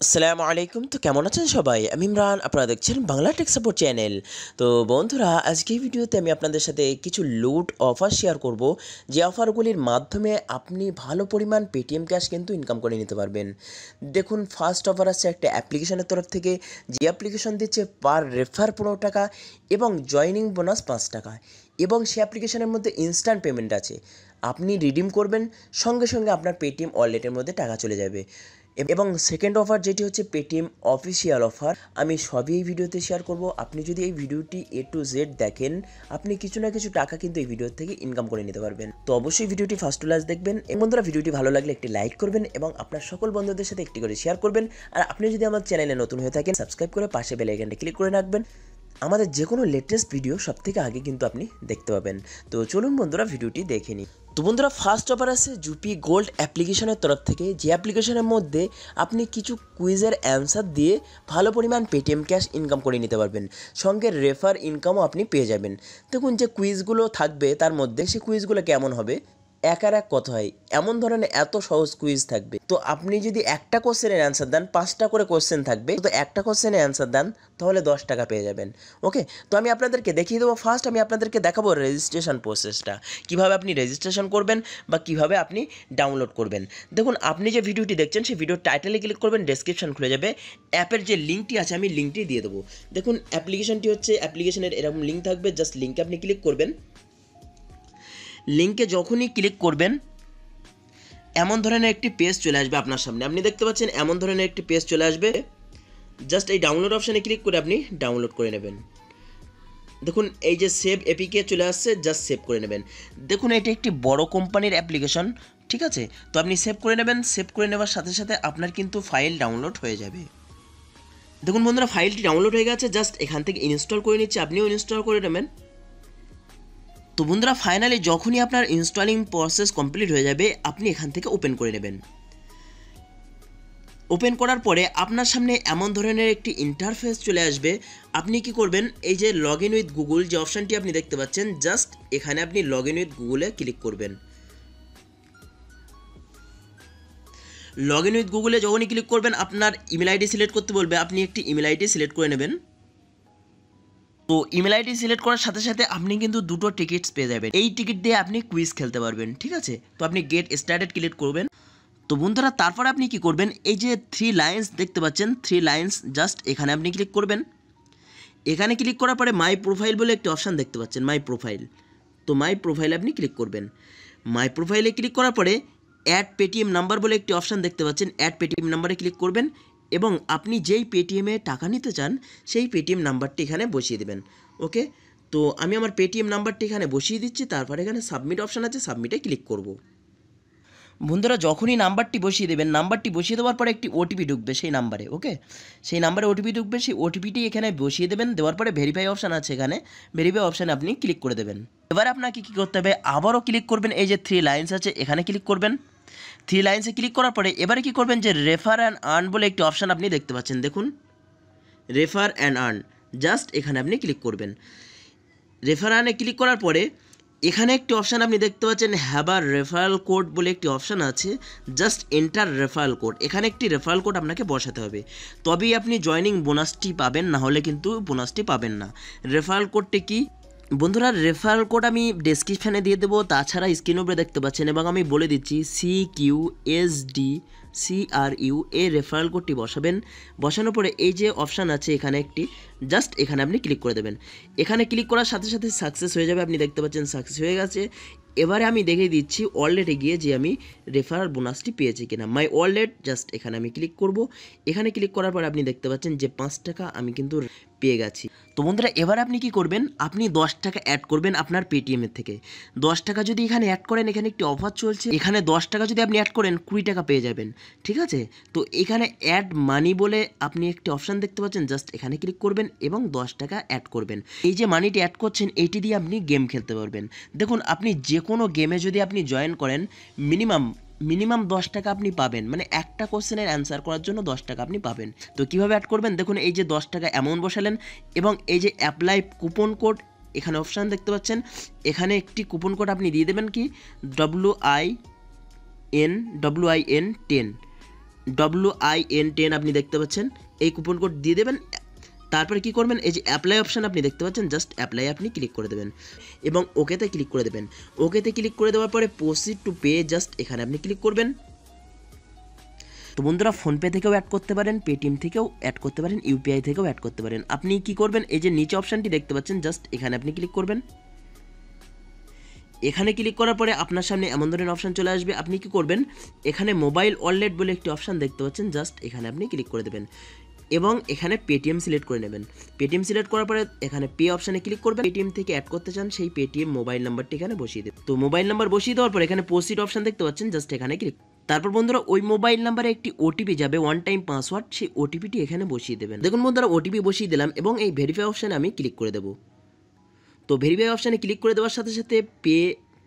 আসসালামু আলাইকুম। তো কেমন আছেন সবাই? আমি ইমরান, আপনারা দেখছেন বাংলা টেক সাপোর্ট চ্যানেল তো বন্ধুরা, আজকে এই ভিডিওতে আমি আপনাদের সাথে কিছু লুট অফার শেয়ার করব। যে অফারগুলির মাধ্যমে আপনি ভালো পরিমাণ পেটিএম ক্যাশ কিন্তু ইনকাম করে নিতে পারবেন। দেখুন ফার্স্ট অফার আছে একটা অ্যাপ্লিকেশনের তরফ থেকে। যে অ্যাপ্লিকেশন দিচ্ছে পার রেফার পনেরো টাকা এবং জয়নিং বোনাস পাঁচ টাকা। এবং সে অ্যাপ্লিকেশনের মধ্যে ইনস্ট্যান্ট পেমেন্ট আছে। আপনি রিডিম করবেন, সঙ্গে সঙ্গে আপনার পেটিএম ওয়ালেটের মধ্যে টাকা চলে যাবে। এবং সেকেন্ড অফার যেটি হচ্ছে পেটিএম অফিসিয়াল অফার আমি সবই এই ভিডিওতে শেয়ার করব। আপনি যদি এই ভিডিওটি এ টু জেড দেখেন, আপনি কিছু না কিছু টাকা কিন্তু এই ভিডিও থেকে ইনকাম করে নিতে পারবেন। তো অবশ্যই ভিডিওটি ফার্স্ট টু লাস্ট দেখবেন। এবং বন্ধুরা, ভিডিওটি ভালো লাগলে একটি লাইক করবেন এবং আপনার সকল বন্ধুদের সাথে একটি করে শেয়ার করবেন। আর আপনি যদি আমার চ্যানেলে নতুন হয়ে থাকেন সাবস্ক্রাইব করে পাশে বেল ক্লিক করে রাখবেন। আমাদের যে কোনো লেটেস্ট ভিডিও সব থেকে আগে কিন্তু আপনি দেখতে পাবেন। তো চলুন বন্ধুরা ভিডিওটি দেখে নিই। তো বন্ধুরা ফার্স্ট অফার আছে জুপি গোল্ড অ্যাপ্লিকেশনের তরফ থেকে। যে অ্যাপ্লিকেশনের মধ্যে আপনি কিছু কুইজের অ্যান্সার দিয়ে ভালো পরিমাণ পেটিএম ক্যাশ ইনকাম করে নিতে পারবেন। সঙ্গে রেফার ইনকামও আপনি পেয়ে যাবেন। দেখুন যে কুইজগুলো থাকবে তার মধ্যে, সেই কুইজগুলো কেমন হবে? এক আর এক কথা হয়, এমন ধরনের এত সহজ কুইজ থাকবে। তো আপনি যদি একটা কোশ্চেনের অ্যান্সার দেন, পাঁচটা করে কোশ্চেন থাকবে। তো একটা কোশ্চেনের অ্যান্সার দেন, তাহলে দশ টাকা পেয়ে যাবেন। ওকে তো আমি আপনাদেরকে দেখিয়ে দেবো ফার্স্ট আমি আপনাদেরকে দেখাবো রেজিস্ট্রেশন প্রসেসটা কীভাবে আপনি রেজিস্ট্রেশন করবেন বা কীভাবে আপনি ডাউনলোড করবেন। দেখুন, আপনি যে ভিডিওটি দেখছেন, সেই ভিডিওর টাইটেলে ক্লিক করবেন ডেসক্রিপশন খুলে যাবে। অ্যাপের যে লিঙ্কটি আছে, আমি লিঙ্কটি দিয়ে দেবো। দেখুন অ্যাপ্লিকেশনটি হচ্ছে অ্যাপ্লিকেশনের এরকম লিঙ্ক থাকবে জাস্ট লিঙ্কে আপনি ক্লিক করবেন। লিঙ্কে যখনই ক্লিক করবেন, এমন ধরনের একটি পেজ চলে আসবে আপনার সামনে। আপনি দেখতে পাচ্ছেন এমন ধরনের একটি পেজ চলে আসবে। জাস্ট এই ডাউনলোড অপশানে ক্লিক করে আপনি ডাউনলোড করে নেবেন। দেখুন, এই যে সেভ এপিকে চলে আসছে জাস্ট সেভ করে নেবেন। দেখুন, এটি একটি বড় কোম্পানির অ্যাপ্লিকেশন ঠিক আছে? তো আপনি সেভ করে নেবেন সেভ করে নেওয়ার সাথে সাথে আপনার কিন্তু ফাইল ডাউনলোড হয়ে যাবে। দেখুন বন্ধুরা ফাইলটি ডাউনলোড হয়ে গেছে জাস্ট এখান থেকে ইনস্টল করে নিচ্ছে, আপনিও ইনস্টল করে নেবেন। তো বন্ধুরা ফাইনালি যখনই আপনার ইনস্টলিং প্রসেস কমপ্লিট হয়ে যাবে, আপনি এখান থেকে ওপেন করে নেবেন। ওপেন করার পরে আপনার সামনে এমন ধরনের একটি ইন্টারফেস চলে আসবে। আপনি কি করবেন? এই যে লগ ইন উইথ গুগল যে অপশানটি আপনি দেখতে পাচ্ছেন জাস্ট এখানে আপনি লগ ইন উইথ গুগলে ক্লিক করবেন। লগ ইন উইথ গুগলে যখনই ক্লিক করবেন, আপনার ইমেল আইডি সিলেক্ট করতে বলবে, আপনি একটি ইমেল আইডি সিলেক্ট করে নেবেন। তো ইমেল আইডি সিলেক্ট করার সাথে সাথে আপনি কিন্তু দুটো টিকিটস পেয়ে যাবেন। এই টিকিট দিয়ে আপনি কুইজ খেলতে পারবেন, ঠিক আছে? তো আপনি গেট স্টার্টেড ক্লিক করবেন। তো বন্ধুরা, তারপর আপনি কি করবেন? এই যে থ্রি লাইন্স দেখতে পাচ্ছেন থ্রি লাইন্স জাস্ট এখানে আপনি ক্লিক করবেন। এখানে ক্লিক করার পরে মাই প্রোফাইল বলে একটি অপশান দেখতে পাচ্ছেন মাই প্রোফাইল তো মাই প্রোফাইলে আপনি ক্লিক করবেন। মাই প্রোফাইলে ক্লিক করার পরে অ্যাড পেটিএম নাম্বার বলে একটি অপশান দেখতে পাচ্ছেন অ্যাড পেটিএম নাম্বারে ক্লিক করবেন। এবং আপনি যেই পেটিএমে টাকা নিতে চান, সেই পেটিএম নাম্বারটি এখানে বসিয়ে দেবেন। ওকে? তো আমি আমার পেটিএম নাম্বারটি এখানে বসিয়ে দিচ্ছি, তারপরে এখানে সাবমিট অপশান আছে সাবমিটে ক্লিক করব। বন্ধুরা, যখনই নাম্বারটি বসিয়ে দেবেন, নাম্বারটি বসিয়ে দেওয়ার পরে একটি ওটিপি ঢুকবে সেই নাম্বারে, ওকে? সেই নাম্বারে ওটিপি ঢুকবে, সেই ওটিপিটি এখানে বসিয়ে দেবেন, দেওয়ার পরে ভেরিফাই অপশান আছে এখানে। ভেরিফাই অপশানে আপনি ক্লিক করে দেবেন। এবার আপনাকে কী করতে হবে? আবারও ক্লিক করবেন, এই যে থ্রি লাইন্স আছে, এখানে ক্লিক করবেন। থ্রি লাইন্সে ক্লিক করার পরে এবারে কি করবেন যে রেফার অ্যান্ড আর্ন বলে একটি অপশান আপনি দেখতে পাচ্ছেন। দেখুন। রেফার অ্যান্ড আর্ন জাস্ট এখানে আপনি ক্লিক করবেন। রেফার আর্নে ক্লিক করার পরে এখানে একটি অপশান আপনি দেখতে পাচ্ছেন হ্যাবার রেফারেল কোড বলে একটি অপশান আছে। জাস্ট এন্টার রেফারেল কোড এখানে একটি রেফারেল কোড আপনাকে বসাতে হবে। তবেই আপনি জয়নিং বোনাসটি পাবেন, না হলে কিন্তু বোনাসটি পাবেন না। রেফারেল কোডটি কি? বন্ধুরা রেফারেল কোড আমি ডেসক্রিপশানে দিয়ে দেবো, তাছাড়া স্ক্রিন উপরে দেখতে পাচ্ছেন, এবং আমি বলে দিচ্ছি C Q S D C R U A referral কোডটি বসাবেন। বসানোর পরে এই যে অপশান আছে, এখানে একটি জাস্ট এখানে আপনি ক্লিক করে দেবেন। এখানে ক্লিক করার সাথে সাথে সাকসেস হয়ে যাবে। আপনি দেখতে পাচ্ছেন সাকসেস হয়ে গেছে। এবারে আমি দেখে দিচ্ছি ওয়ালেটে গিয়ে যে আমি রেফারাল বোনাসটি পেয়েছি কিনা। মাই ওয়ালেট, জাস্ট এখানে আমি ক্লিক করব। এখানে ক্লিক করার পর আপনি দেখতে পাচ্ছেন যে পাঁচ টাকা আমি কিন্তু পেয়ে গেছি। তো বন্ধুরা, এবার আপনি কি করবেন? আপনি দশ টাকা অ্যাড করবেন আপনার পেটিএমের থেকে। দশ টাকা যদি এখানে অ্যাড করেন, এখানে একটি অফার চলছে। এখানে দশ টাকা যদি আপনি অ্যাড করেন, কুড়ি টাকা পেয়ে যাবেন। ঠিক আছে? তো এখানে অ্যাড মানি বলে আপনি একটি অপশান দেখতে পাচ্ছেন। জাস্ট এখানে ক্লিক করবেন। এবং দশ টাকা অ্যাড করবেন। এই যে মানিটি অ্যাড করছেন, এইটি দিয়ে আপনি গেম খেলতে পারবেন। দেখুন, আপনি যে কোনো গেমে যদি আপনি জয়েন করেন মিনিমাম মিনিমাম দশ টাকা আপনি পাবেন। মানে একটা কোশ্চেনের অ্যান্সার করার জন্য দশ টাকা আপনি পাবেন। তো কীভাবে অ্যাড করবেন? দেখুন, এই যে দশ টাকা অ্যামাউন্ট বসালেন এবং এই যে অ্যাপ্লাই কুপন কোড এখানে অপশান দেখতে পাচ্ছেন। এখানে একটি কুপন কোড আপনি দিয়ে দেবেন কি? W I N W I N ten W I N ten আপনি দেখতে পাচ্ছেন। এই কুপন কোড দিয়ে দেবেন তারপরে কি করবেন? এই যে অ্যাপ্লাই অপশান আপনি দেখতে পাচ্ছেন জাস্ট অ্যাপ্লাই আপনি ক্লিক করে দেবেন। এবং ওকেতে ক্লিক করে দেবেন। ওকেতে ক্লিক করে দেওয়ার পরে প্রসিড টু পে জাস্ট এখানে আপনি ক্লিক করবেন। তো বন্ধুরা ফোনপে থেকেও অ্যাড করতে পারেন পেটিএম থেকেও অ্যাড করতে পারেন ইউপিআই থেকেও অ্যাড করতে পারেন। আপনি কি করবেন? এই যে নিচে অপশানটি দেখতে পাচ্ছেন জাস্ট এখানে আপনি ক্লিক করবেন। এখানে ক্লিক করার পরে আপনার সামনে এমন ধরনের অপশান চলে আসবে। আপনি কি করবেন? এখানে মোবাইল ওয়ালেট বলে একটি অপশান দেখতে পাচ্ছেন জাস্ট এখানে আপনি ক্লিক করে দেবেন। এবং এখানে পেটিএম সিলেক্ট করে নেবেন। পেটিএম সিলেক্ট করার পরে এখানে পে অপশানে ক্লিক করবেন। পেটিএম থেকে অ্যাড করতে চান, সেই পেটিএম মোবাইল নাম্বারটি এখানে বসিয়ে দেবেন। তো মোবাইল নাম্বার বসিয়ে দেওয়ার পর এখানে পোস্টিড অপশান দেখতে পাচ্ছেন জাস্ট এখানে ক্লিক তারপর বন্ধুরা, ওই মোবাইল নাম্বারে একটি ওটিপি যাবে ওয়ান টাইম পাসওয়ার্ড সেই ওটিপিটি এখানে বসিয়ে দেবেন। দেখুন বন্ধুরা ওটিপি বসিয়ে দিলাম এবং এই ভেরিফাই অপশানে আমি ক্লিক করে দেবো। তো ভেরিফাই অপশানে ক্লিক করে দেওয়ার সাথে সাথে পে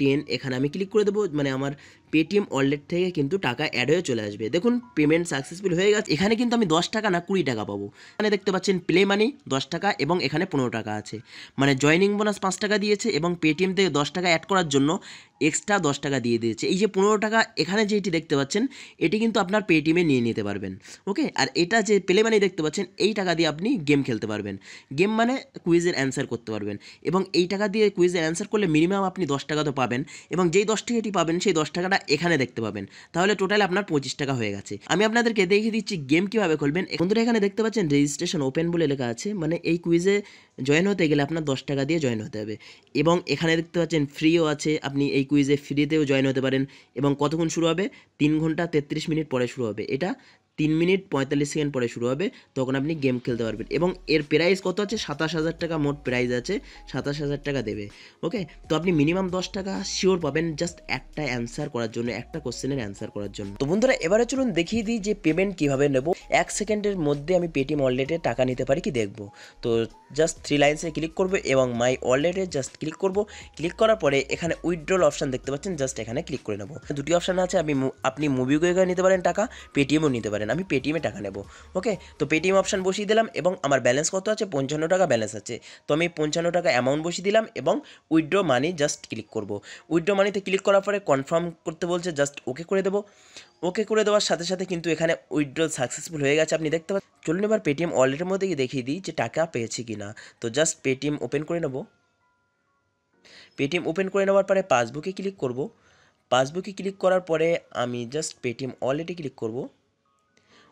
টেন এখানে আমি ক্লিক করে দেবো মানে আমার পেটিএম ওয়ালেট থেকে কিন্তু টাকা অ্যাড হয়ে চলে আসবে। দেখুন পেমেন্ট সাকসেসফুল হয়ে গেছে। এখানে কিন্তু আমি দশ টাকা না কুড়ি টাকা পাবো। এখানে দেখতে পাচ্ছেন প্লে মানি দশ টাকা এবং এখানে পনেরো টাকা আছে। মানে জয়নিং বোনাস পাঁচ টাকা দিয়েছে এবং পেটিএম থেকে দশ টাকা অ্যাড করার জন্য এক্সট্রা দশ টাকা দিয়ে দিয়েছে। এই যে পনেরো টাকা, এখানে যেটি দেখতে পাচ্ছেন, এটি কিন্তু আপনার পেটিএমে নিয়ে নিতে পারবেন। ওকে আর এটা যে প্লে মানি দেখতে পাচ্ছেন, এই টাকা দিয়ে আপনি গেম খেলতে পারবেন। গেম মানে কুইজের অ্যান্সার করতে পারবেন। এবং এই টাকা দিয়ে কুইজের অ্যান্সার করলে মিনিমাম আপনি দশ টাকা তো পাবেন। এবং যেই দশ টাকাটি পাবেন, সেই দশ টাকাটা এখানে দেখতে পাবেন। তাহলে টোটাল আপনার পঁচিশ টাকা হয়ে গেছে। আমি আপনাদেরকে দেখিয়ে দিচ্ছি গেম কীভাবে খুলবেন। বন্ধুরা, এখানে দেখতে পাচ্ছেন রেজিস্ট্রেশন ওপেন বলে লেখা আছে। মানে এই কুইজে জয়েন হতে গেলে আপনার দশ টাকা দিয়ে জয়েন হতে হবে। এবং এখানে দেখতে পাচ্ছেন ফ্রিও আছে। আপনি এই কুইজে ফ্রিতেও জয়েন হতে পারেন। এবং কতক্ষণ শুরু হবে? তিন ঘণ্টা তেত্রিশ মিনিট পরে শুরু হবে। এটা তিন মিনিট পঁয়তাল্লিশ সেকেন্ড পরে শুরু হবে, তখন আপনি গেম খেলতে পারবেন। এবং এর প্রাইস কত আছে? সাতাশ হাজার টাকা, মোট প্রাইস আছে সাতাশ হাজার টাকা দেবে। ওকে তো আপনি মিনিমাম দশ টাকা শিওর পাবেন জাস্ট একটা অ্যান্সার করার জন্য, একটা কোশ্চেনের অ্যান্সার করার জন্য। তো বন্ধুরা, এবারে চলুন দেখিয়ে দিই যে পেমেন্ট কীভাবে নেব। এক সেকেন্ডের মধ্যে আমি পেটিএম ওয়ালেটে টাকা নিতে পারি কি দেখব? তো জাস্ট থ্রি লাইন্সে ক্লিক করব এবং মাই ওয়ালেটে জাস্ট ক্লিক করব। ক্লিক করার পরে এখানে উইথড্রল অপশান দেখতে পাচ্ছেন জাস্ট এখানে ক্লিক করে নেব। দুটি অপশান আছে, আপনি আপনি মুভি নিতে পারেন টাকা পেটিএমও নিতে পারেন। আমি পেটিএমে টাকা নেব। ওকে তো পেটিএম অপশান বসিয়ে দিলাম এবং আমার ব্যালেন্স কত আছে? পঞ্চান্ন টাকা ব্যালেন্স আছে। তো আমি পঞ্চান্ন টাকা অ্যামাউন্ট বসিয়ে দিলাম এবং উইথড্র মানি জাস্ট ক্লিক করব। উইথড্র মানিতে ক্লিক করার পরে কনফার্ম করতে বলছে জাস্ট ওকে করে দেবো। ওকে করে দেওয়ার সাথে সাথে কিন্তু এখানে উইথড্র সাকসেসফুল হয়ে গেছে। আপনি দেখতে পাচ্ছেন, চলুন এবার পেটিএম ওয়ালেটের মধ্যে গিয়ে দেখিয়ে দিই যে টাকা পেয়েছি কি না তো জাস্ট পেটিএম ওপেন করে নেব। পেটিএম ওপেন করে নেওয়ার পরে পাসবুকে ক্লিক করব। পাসবুকে ক্লিক করার পরে আমি জাস্ট পেটিএম ওয়ালেটে ক্লিক করব।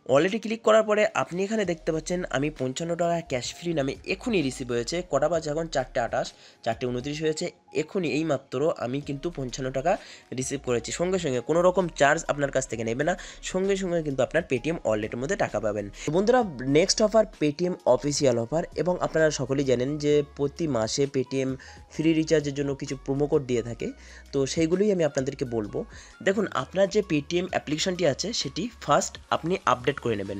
ওয়ালেটে ক্লিক করার পরে আপনি এখানে দেখতে পাচ্ছেন আমি পঞ্চান্ন টাকা ক্যাশ ফ্রি নামে এখনই রিসিভ হয়েছে। কটা বাজে এখন? চারটে আঠাশ। চারটে উনত্রিশ হয়েছে। এখনই এই মাত্র আমি কিন্তু পঞ্চান্ন টাকা রিসিভ করেছি। সঙ্গে সঙ্গে কোনো রকম চার্জ আপনার কাছ থেকে নেবে না। সঙ্গে সঙ্গে কিন্তু আপনার পেটিএম ওয়ালেটের মধ্যে টাকা পাবেন। বন্ধুরা next offer Paytm official offer এবং আপনারা সকলেই জানেন যে প্রতি মাসে পেটিএম ফ্রি রিচার্জের জন্য কিছু প্রোমো কোড দিয়ে থাকে। তো সেইগুলোই আমি আপনাদেরকে বলব। দেখুন, আপনার যে পেটিএম অ্যাপ্লিকেশনটি আছে, সেটি ফার্স্ট আপনি আপডেট করে নেবেন।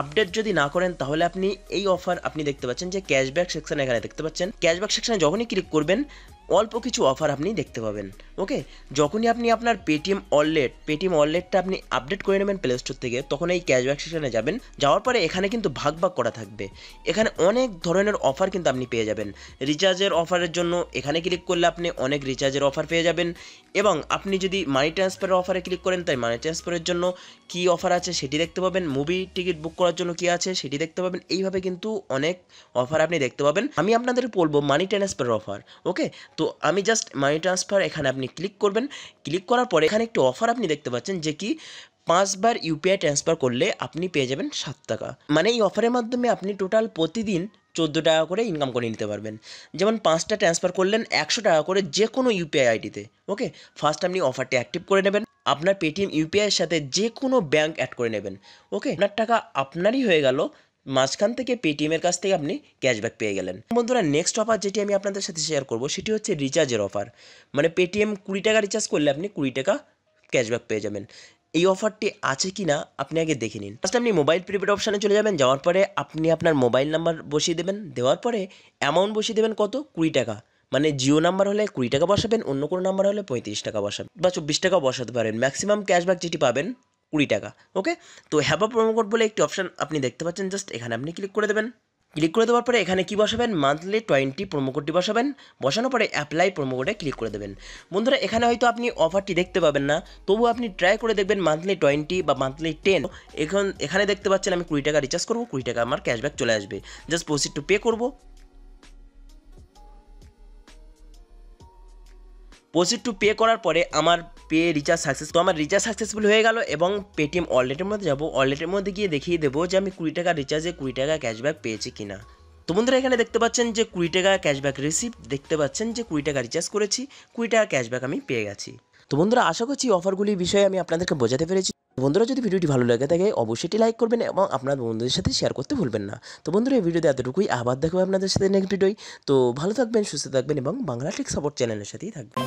আপডেট যদি না করেন, তাহলে আপনি এই অফার আপনি দেখতে পাচ্ছেন যে ক্যাশব্যাক সেকশন এখানে দেখতে পাচ্ছেন। ক্যাশব্যাক সেকশনে যখনই ক্লিক করবেন অল্প কিছু অফার আপনি দেখতে পাবেন ওকে যখনই আপনি আপনার পেটিএম ওয়ালেট পেটিএম ওয়ালেটটা আপনি আপডেট করে নেবেন প্লে স্টোর থেকে, তখন এই ক্যাশব্যাক সেকশনে যাবেন, যাওয়ার পরে এখানে কিন্তু ভাগ ভাগ করা থাকবে। এখানে অনেক ধরনের অফার কিন্তু আপনি পেয়ে যাবেন। রিচার্জের অফারের জন্য এখানে ক্লিক করলে আপনি অনেক রিচার্জের অফার পেয়ে যাবেন। এবং আপনি যদি মানি ট্রান্সফারের অফারে ক্লিক করেন, তাই মানি ট্রান্সফারের জন্য কি অফার আছে সেটি দেখতে পাবেন। মুভি টিকিট বুক করার জন্য কি আছে সেটি দেখতে পাবেন। এইভাবে কিন্তু অনেক অফার আপনি দেখতে পাবেন। আমি আপনাদের বলব মানি ট্রান্সফারের অফার ওকে তো আমি জাস্ট মানি ট্রান্সফার এখানে আপনি ক্লিক করবেন। ক্লিক করার পরে এখানে একটি অফার আপনি দেখতে পাচ্ছেন যে কি পাঁচবার ইউপিআই ট্রান্সফার করলে আপনি পেয়ে যাবেন সাত টাকা। মানে এই অফারের মাধ্যমে আপনি টোটাল প্রতিদিন চোদ্দ টাকা করে ইনকাম করে নিতে পারবেন। যেমন পাঁচটা ট্রান্সফার করলেন একশো টাকা করে যে কোনো ইউপিআই আইডিতে ওকে ফার্স্ট আপনি অফারটি অ্যাক্টিভ করে নেবেন, আপনার পেটিএম ইউপিআইয়ের সাথে যে কোনো ব্যাঙ্ক অ্যাড করে নেবেন ওকে আপনার টাকা আপনারই হয়ে গেল, মাঝখান থেকে পেটিএমের কাছ থেকে আপনি ক্যাশব্যাক পেয়ে গেলেন। বন্ধুরা নেক্সট অফার যেটি আমি আপনাদের সাথে শেয়ার করব, সেটি হচ্ছে রিচার্জের অফার মানে পেটিএম কুড়ি টাকা রিচার্জ করলে আপনি কুড়ি টাকা ক্যাশব্যাক পেয়ে যাবেন। এই অফারটি আছে কি না আপনি আগে দেখে নিন। ফার্স্ট আপনি মোবাইল প্রিপেড অপশানে চলে যাবেন, যাওয়ার পরে আপনি আপনার মোবাইল নাম্বার বসিয়ে দেবেন, দেওয়ার পরে অ্যামাউন্ট বসিয়ে দেবেন কত? কুড়ি টাকা। মানে জিও নাম্বার হলে কুড়ি টাকা বসাবেন, অন্য কোনো নাম্বার হলে পঁয়ত্রিশ টাকা বসাবেন বা চব্বিশ টাকা বসাতে পারেন। ম্যাক্সিমাম ক্যাশব্যাক যেটি পাবেন, কুড়ি টাকা ওকে তো হ্যাপা প্রোমো কোড বলে একটি অপশান আপনি দেখতে পাচ্ছেন জাস্ট এখানে আপনি ক্লিক করে দেবেন। ক্লিক করে দেওয়ার পরে এখানে কি বসাবেন? মান্থলি টোয়েন্টি প্রোমো কোডটি বসাবেন। বসানোর পরে অ্যাপ্লাই প্রোমো কোডে ক্লিক করে দেবেন। বন্ধুরা, এখানে হয়তো আপনি অফারটি দেখতে পাবেন না। তবু আপনি ট্রাই করে দেখবেন মান্থলি টোয়েন্টি বা মান্থলি টেন। এখন এখানে দেখতে পাচ্ছেন আমি কুড়ি টাকা রিচার্জ করব, কুড়ি টাকা আমার ক্যাশব্যাক চলে আসবে। জাস্ট প্রসিড টু পে করব। প্রসিড টু পে করার পরে আমার পে রিচার্জ সাকসেস তো আমার রিচার্জ সাকসেসফুল হয়ে গেল এবং পেটিএম ওয়ালেটের মধ্যে যাব। ওয়ালেটের মধ্যে গিয়ে দেখিয়ে দেবো যে আমি কুড়ি টাকা রিচার্জে কুড়ি টাকা ক্যাশব্যাক পেয়েছি কিনা। তো বন্ধুরা, এখানে দেখতে পাচ্ছেন যে কুড়ি টাকা ক্যাশব্যাক রিসিভ দেখতে পাচ্ছেন যে কুড়ি টাকা রিচার্জ করেছি, কুড়ি টাকা ক্যাশব্যাক আমি পেয়ে গেছি। তো বন্ধুরা, আশা করছি অফারগুলির বিষয়ে আমি আপনাদেরকে বোঝাতে পেরেছি। বন্ধুরা, যদি ভিডিওটি ভালো লাগে থাকে অবশ্যই এটি লাইক করবেন এবং আপনার বন্ধুদের সাথে শেয়ার করতে ভুলবেন না। তো বন্ধুরা, এই ভিডিওতে এতটুকুই। আবার দেখো আপনাদের সাথে নেক্সট ভিডিওই তো ভালো থাকবেন, সুস্থ থাকবেন এবং বাংলা টেক সাপোর্ট চ্যানেলের সাথেই থাকবেন।